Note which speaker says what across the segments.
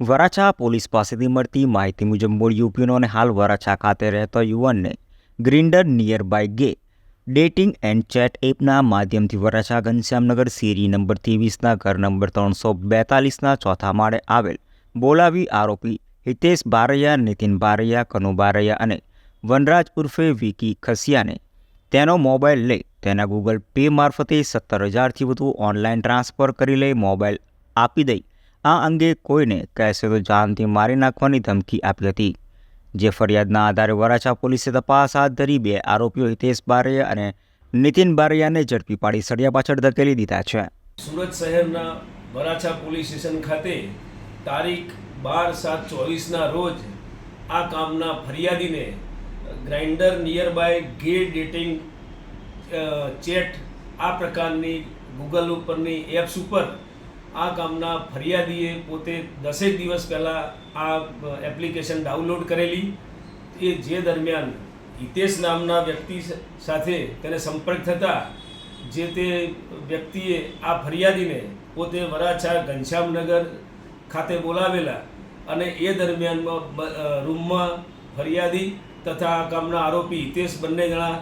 Speaker 1: Varachha police પાસેથી મળતી માહિતી મુજબ મૂળ યુપીનો અને હાલ વરાછા ખાતે રહેતો યુવાનને Grindr nearby gay dating and chat એપના માધ્યમથી વરાછા ઘનશ્યામનગર સીરી નંબર ત્રેવીસના ઘર નંબર ત્રણસો બેતાલીસના ચોથા માળે આવેલ બોલાવી આરોપી હિતેશ બારૈયા, નીતિન બારૈયા, કનુ બારૈયા અને વનરાજ ઉર્ફે વિકી ખસિયાને તેનો મોબાઈલ લઈ તેના ગૂગલ પે મારફતે સત્તર હજારથી વધુ ઓનલાઈન ટ્રાન્સફર કરી લઈ મોબાઈલ આપી દઈ આ અંગે કોઈને કહેશે તો જાનથી મારી નાખવાની ધમકી આપી હતી. જે ફરિયાદના આધારે વરાછા પોલીસે તપાસ હાથ ધરી બે આરોપીઓ હિતેશ બારૈયા અને નીતિન બારૈયાને ઝડપી પાડી સળિયા પાછળ ધકેલી દીધા છે.
Speaker 2: સુરત શહેરના વરાછા પોલીસ સ્ટેશન ખાતે તારીખ બાર સાત ચોવીસના રોજ આ કામના ફરિયાદીને Grindr nearby gay dating chat આ પ્રકારની ગૂગલ ઉપરની એપ્સ ઉપર આ કામના ફરિયાદીએ પોતે દસેક દિવસ પહેલાં આ એપ્લિકેશન ડાઉનલોડ કરેલી. એ જે દરમિયાન હિતેશ નામના વ્યક્તિ સાથે તેને સંપર્ક થતાં જે તે વ્યક્તિએ આ ફરિયાદીને પોતે વરાછા ઘનશ્યામનગર ખાતે બોલાવેલા અને એ દરમિયાનમાં રૂમમાં ફરિયાદી તથા આ કામના આરોપી હિતેશ બંને જણા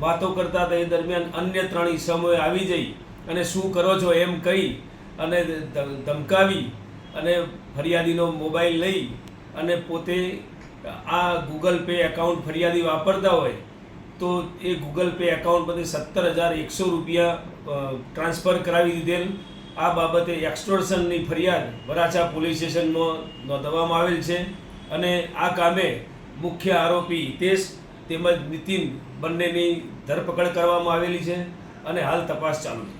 Speaker 2: વાતો કરતા હતા એ દરમિયાન અન્ય ત્રણ ઈસમોએ આવી જઈ અને શું કરો છો એમ કહી અને ધમકાવી અને ફરિયાદીનો મોબાઈલ લઈ અને પોતે આ ગૂગલ પે એકાઉન્ટ ફરિયાદી વાપરતા હોય તો એ ગૂગલ પે એકાઉન્ટ પરથી સત્તર હજાર એકસો રૂપિયા ટ્રાન્સફર કરાવી દીધેલ. આ બાબતે એક્સટોર્શનની ફરિયાદ વરાછા પોલીસ સ્ટેશનમાં નોંધવામાં આવેલ છે અને આ કામે મુખ્ય આરોપી હિતેશ તેમજ નીતિન બંનેની ધરપકડ કરવામાં આવેલી છે અને હાલ તપાસ ચાલુ છે.